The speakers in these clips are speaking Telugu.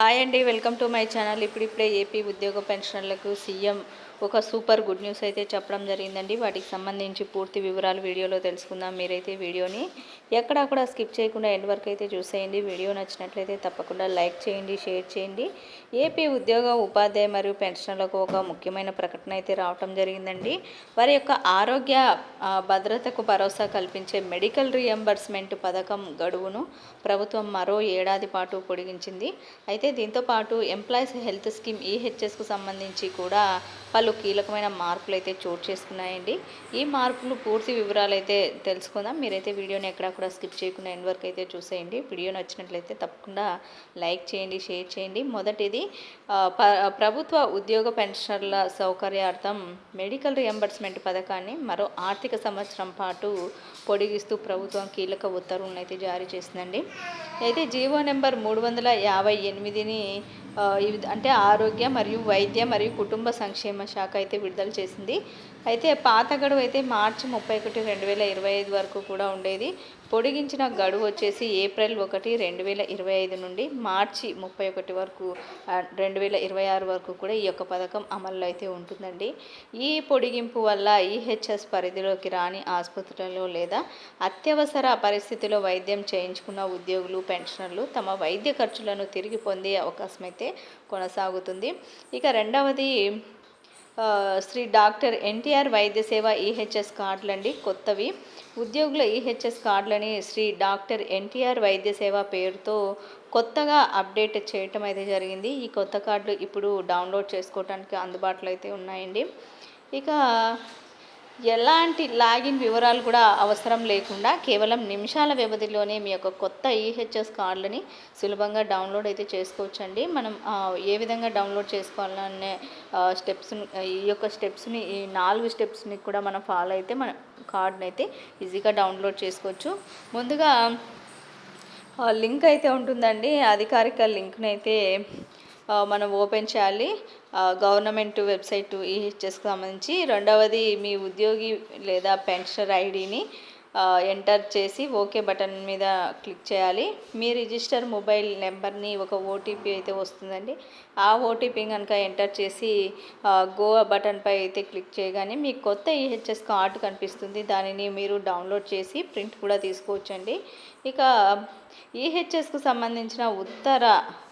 హాయ్ అండి వెల్కమ్ టు మై ఛానల్ ఇప్పుడిప్పుడే ఏపీ ఉద్యోగ పెన్షనర్లకు సీఎం ఒక సూపర్ గుడ్ న్యూస్ అయితే చెప్పడం జరిగిందండి. వాటికి సంబంధించి పూర్తి వివరాలు వీడియోలో తెలుసుకుందాం. మీరైతే వీడియోని ఎక్కడా కూడా స్కిప్ చేయకుండా ఎండ్ వరకు అయితే చూసేయండి. వీడియో నచ్చినట్లయితే తప్పకుండా లైక్ చేయండి షేర్ చేయండి. ఏపీ ఉద్యోగ ఉపాధ్యాయ మరియు పెన్షన్లకు ఒక ముఖ్యమైన ప్రకటన అయితే రావటం జరిగిందండి. వారి యొక్క ఆరోగ్య భద్రతకు భరోసా కల్పించే మెడికల్ రియంబర్స్మెంట్ పథకం గడువును ప్రభుత్వం మరో ఏడాది పాటు పొడిగించింది. అయితే దీంతో పాటు ఎంప్లాయీస్ హెల్త్ స్కీమ్ ఈహెచ్ఎస్కు సంబంధించి కూడా పలు కీలకమైన మార్పులు అయితే చోటు చేసుకున్నాయండి. ఈ మార్పులు పూర్తి వివరాలు అయితే తెలుసుకుందాం. మీరైతే వీడియోని ఎక్కడా కూడా స్కిప్ చేయకుండా ఎండ్ వరకు అయితే చూసేయండి. వీడియో నచ్చినట్లయితే తప్పకుండా లైక్ చేయండి షేర్ చేయండి. మొదటిది ప- ప్రభుత్వ ఉద్యోగ పెన్షనర్ల సౌకర్యార్థం మెడికల్ రియంబర్స్మెంట్ పథకాన్ని మరో ఆర్థిక సంవత్సరం పాటు పొడిగిస్తూ ప్రభుత్వం కీలక ఉత్తర్వులను అయితే జారీ చేసిందండి. అయితే జీవో నెంబర్ మూడు వందల యాభై ఎనిమిదిని అంటే ఆరోగ్య మరియు వైద్య మరియు కుటుంబ సంక్షేమ శాఖ అయితే విడుదల చేసింది. అయితే పాత గడువు అయితే మార్చి ముప్పై ఒకటి రెండు వేల ఇరవై ఐదు వరకు కూడా ఉండేది. పొడిగించిన గడువు వచ్చేసి ఏప్రిల్ ఒకటి రెండు వేల ఇరవై ఐదు నుండి మార్చి ముప్పై ఒకటి వరకు రెండు వేల ఇరవై ఆరు వరకు కూడా ఈ యొక్క పథకం అమల్లో అయితే ఉంటుందండి. ఈ పొడిగింపు వల్ల ఈహెచ్ఎస్ పరిధిలోకి రాని ఆసుపత్రులలో లేదా అత్యవసర పరిస్థితిలో వైద్యం చేయించుకున్న ఉద్యోగులు పెన్షనర్లు తమ వైద్య ఖర్చులను తిరిగి పొందే అవకాశం అయితే కొనసాగుతుంది. ఇక రెండవది శ్రీ డాక్టర్ ఎన్టీఆర్ వైద్య సేవ ఈహెచ్ఎస్ కార్డులు అండి కొత్తవి. ఉద్యోగుల ఈహెచ్ఎస్ కార్డులని శ్రీ డాక్టర్ ఎన్టీఆర్ వైద్య సేవ పేరుతో కొత్తగా అప్డేట్ చేయటం అయితే జరిగింది. ఈ కొత్త కార్డులు ఇప్పుడు డౌన్లోడ్ చేసుకోవడానికి అందుబాటులో అయితే ఉన్నాయండి. ఇక ఎలాంటి లాగిన్ వివరాలు కూడా అవసరం లేకుండా కేవలం నిమిషాల వ్యవధిలోనే మీ యొక్క కొత్త ఈహెచ్ఎస్ కార్డులని సులభంగా డౌన్లోడ్ అయితే చేసుకోవచ్చండి. మనం ఏ విధంగా డౌన్లోడ్ చేసుకోవాలనే స్టెప్స్ ఈ యొక్క స్టెప్స్ని ఈ నాలుగు స్టెప్స్ని కూడా మనం ఫాలో అయితే మన కార్డుని అయితే ఈజీగా డౌన్లోడ్ చేసుకోవచ్చు. ముందుగా లింక్ అయితే ఉంటుందండి. అధికారిక లింక్ని అయితే మనం ఓపెన్ చేయాలి. గవర్నమెంట్ వెబ్సైట్ ఈహెచ్ఎస్కి సంబంధించి. రెండవది మీ ఉద్యోగి లేదా పెన్షనర్ ఐడిని ఎంటర్ చేసి ఓకే బటన్ మీద క్లిక్ చేయాలి. మీ రిజిస్టర్ మొబైల్ నెంబర్ని ఒక ఓటీపీ అయితే వస్తుందండి. ఆ ఓటీపీ కనుక ఎంటర్ చేసి గో బటన్పై అయితే క్లిక్ చేయగానే మీ కొత్త ఈహెచ్ఎస్ కార్డు కనిపిస్తుంది. దానిని మీరు డౌన్లోడ్ చేసి ప్రింట్ కూడా తీసుకోవచ్చండి. ఇక ఈహెచ్ఎస్కు సంబంధించిన ఉత్తర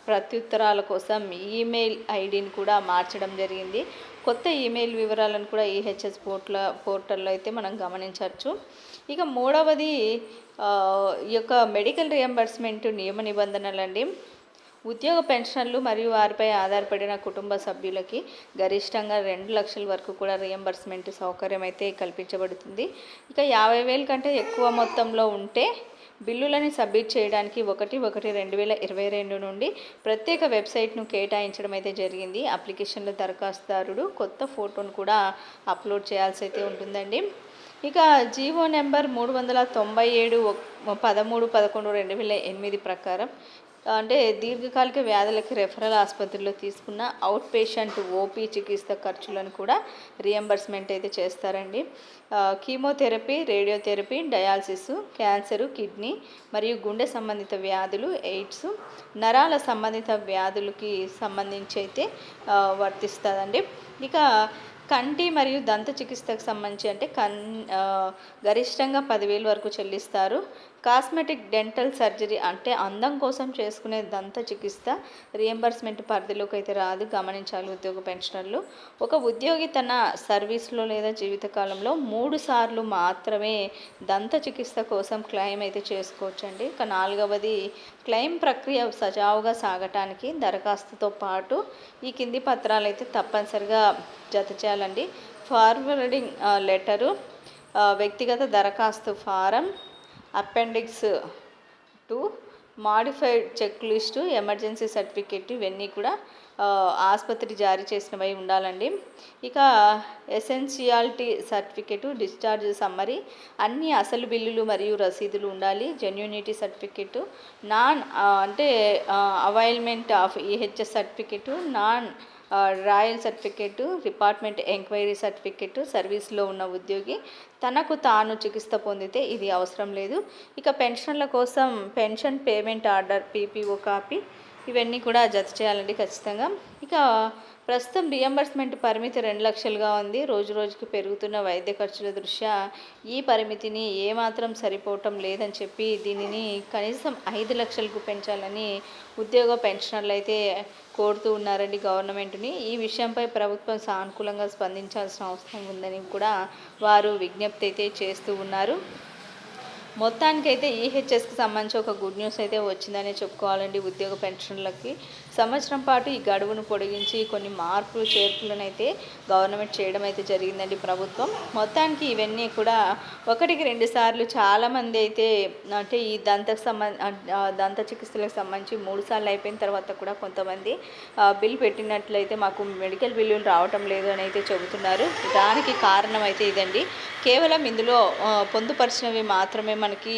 ప్రత్యుత్తరాల కోసం ఈమెయిల్ ఐడిని కూడా మార్చడం జరిగింది. కొత్త ఈమెయిల్ వివరాలను కూడా ఈహెచ్ఎస్ పోర్టల్ పోర్టల్లో అయితే మనం గమనించవచ్చు. ఇక మూడవది ఈ యొక్క మెడికల్ రియంబర్స్మెంట్ నియమ నిబంధనలండి. ఉద్యోగ పెన్షన్లు మరియు వారిపై ఆధారపడిన కుటుంబ సభ్యులకి గరిష్టంగా రెండు లక్షల వరకు కూడా రియంబర్స్మెంట్ సౌకర్యం అయితే కల్పించబడుతుంది. ఇక యాభై వేల కంటే ఎక్కువ మొత్తంలో ఉంటే బిల్లులని సబ్మిట్ చేయడానికి ఒకటి ఒకటి రెండు వేల ఇరవై రెండు నుండి ప్రత్యేక వెబ్సైట్ను కేటాయించడం అయితే జరిగింది. అప్లికేషన్ల దరఖాస్తుదారుడు కొత్త ఫోటోను కూడా అప్లోడ్ చేయాల్సి అయితే ఉంటుందండి. ఇక జీవో నెంబర్ మూడు వందల తొంభై ఏడు పదమూడు పదకొండు రెండు వేల ఎనిమిది ప్రకారం అంటే దీర్ఘకాలిక వ్యాధులకి రెఫరల్ ఆసుపత్రిలో తీసుకున్న అవుట్ పేషెంట్ ఓపీ చికిత్స ఖర్చులను కూడా రియంబర్స్మెంట్ అయితే చేస్తారండి. Chemotherapy radiotherapy dialysis cancer kidney మరియు గుండె సంబంధిత వ్యాధులు ఎయిడ్స్ నరాల సంబంధిత వ్యాధులకి సంబంధించి అయితే వర్తిస్తుందండి. ఇక కంటి మరియు దంత చికిత్సకు సంబంధించి అంటే కన్ గరిష్టంగా పదివేలు వరకు చెల్లిస్తారు. కాస్మెటిక్ డెంటల్ సర్జరీ అంటే అందం కోసం చేసుకునే దంత చికిత్స రియంబర్స్మెంట్ పరిధిలోకి అయితే రాదు గమనించాలి ఉద్యోగ పెన్షనర్లు. ఒక ఉద్యోగి తన సర్వీస్లో లేదా జీవితకాలంలో మూడు సార్లు మాత్రమే దంత చికిత్స కోసం క్లెయిమ్ అయితే చేసుకోవచ్చండి. ఇక నాలుగవది క్లెయిమ్ ప్రక్రియ సజావుగా సాగటానికి దరఖాస్తుతో పాటు ఈ కింది పత్రాలు అయితే తప్పనిసరిగా జత చేయాలండి. ఫార్వర్డింగ్ లెటరు వ్యక్తిగత దరఖాస్తు form appendix two modified check list emergency certificate ఇవన్నీ కూడా ఆసుపత్రి జారీ చేసినవై ఉండాలండి. ఇక ఎసెన్షియాలిటీ సర్టిఫికెట్ డిశ్చార్జ్ సమ్మరీ అన్ని అసలు బిల్లులు మరియు రసీదులు ఉండాలి. జెన్యూనిటీ సర్టిఫికెట్ నాన్ అంటే availment of EHS certificate non royal certificate department enquiry certificate సర్వీస్లో ఉన్న ఉద్యోగి తనకు తాను చికిత్స పొందితే ఇది అవసరం లేదు. ఇక పెన్షన్ల కోసం pension payment order PPO copy ఇవన్నీ కూడా జత చేయాలండి ఖచ్చితంగా. ఇక ప్రస్తుతం రియంబర్స్మెంట్ పరిమితి రెండు లక్షలుగా ఉంది. రోజు రోజుకి పెరుగుతున్న వైద్య ఖర్చుల దృష్ట్యా ఈ పరిమితిని ఏమాత్రం సరిపోవటం లేదని చెప్పి దీనిని కనీసం ఐదు లక్షలకు పెంచాలని ఉద్యోగ పెన్షనర్లు అయితే కోరుతూ ఉన్నారండి గవర్నమెంట్ని. ఈ విషయంపై ప్రభుత్వం సానుకూలంగా స్పందించాల్సిన అవసరం ఉందని కూడా వారు విజ్ఞప్తి అయితే చేస్తూ ఉన్నారు. మొత్తానికైతే ఈహెచ్ఎస్కి సంబంధించి ఒక గుడ్ న్యూస్ అయితే వచ్చిందనే చెప్పుకోవాలండి ఉద్యోగ పెన్షన్లకి. సంవత్సరం పాటు ఈ గడువును పొడిగించి కొన్ని మార్పులు చేర్పులనైతే గవర్నమెంట్ చేయడం అయితే జరిగిందండి ప్రభుత్వం. మొత్తానికి ఇవన్నీ కూడా ఒకటికి రెండు సార్లు చాలామంది అయితే అంటే ఈ దంతకు సంబంధ దంత చికిత్సలకు సంబంధించి మూడు సార్లు అయిపోయిన తర్వాత కూడా కొంతమంది బిల్ పెట్టినట్లయితే మాకు మెడికల్ బిల్లులు రావటం లేదు అని అయితే చెబుతున్నారు. దానికి కారణం అయితే ఇదండి. కేవలం ఇందులో పొందుపరిచినవి మాత్రమే మనకి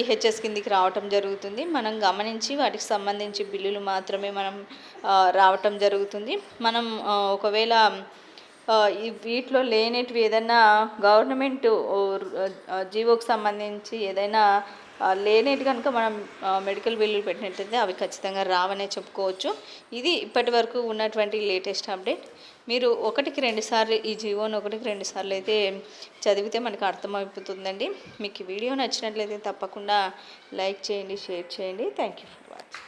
ఈహెచ్ఎస్ కిందికి రావటం జరుగుతుంది. మనం గమనించి వాటికి సంబంధించి బిల్లులు మాత్రమే మనం రావటం జరుగుతుంది. మనం ఒకవేళ వీటిలో లేనిటివి ఏదైనా గవర్నమెంట్ జీవోకి సంబంధించి ఏదైనా లేనేటి కనుక మనం మెడికల్ బిల్లులు పెట్టినట్టయితే అవి ఖచ్చితంగా రావనే చెప్పుకోవచ్చు. ఇది ఇప్పటి వరకు ఉన్నటువంటి లేటెస్ట్ అప్డేట్. మీరు ఒకటికి రెండుసార్లు ఈ జీవోని ఒకటికి రెండుసార్లు అయితే చదివితే మనకు అర్థమైపోతుందండి. మీకు ఈ వీడియో నచ్చినట్లయితే తప్పకుండా లైక్ చేయండి షేర్ చేయండి. Thank you.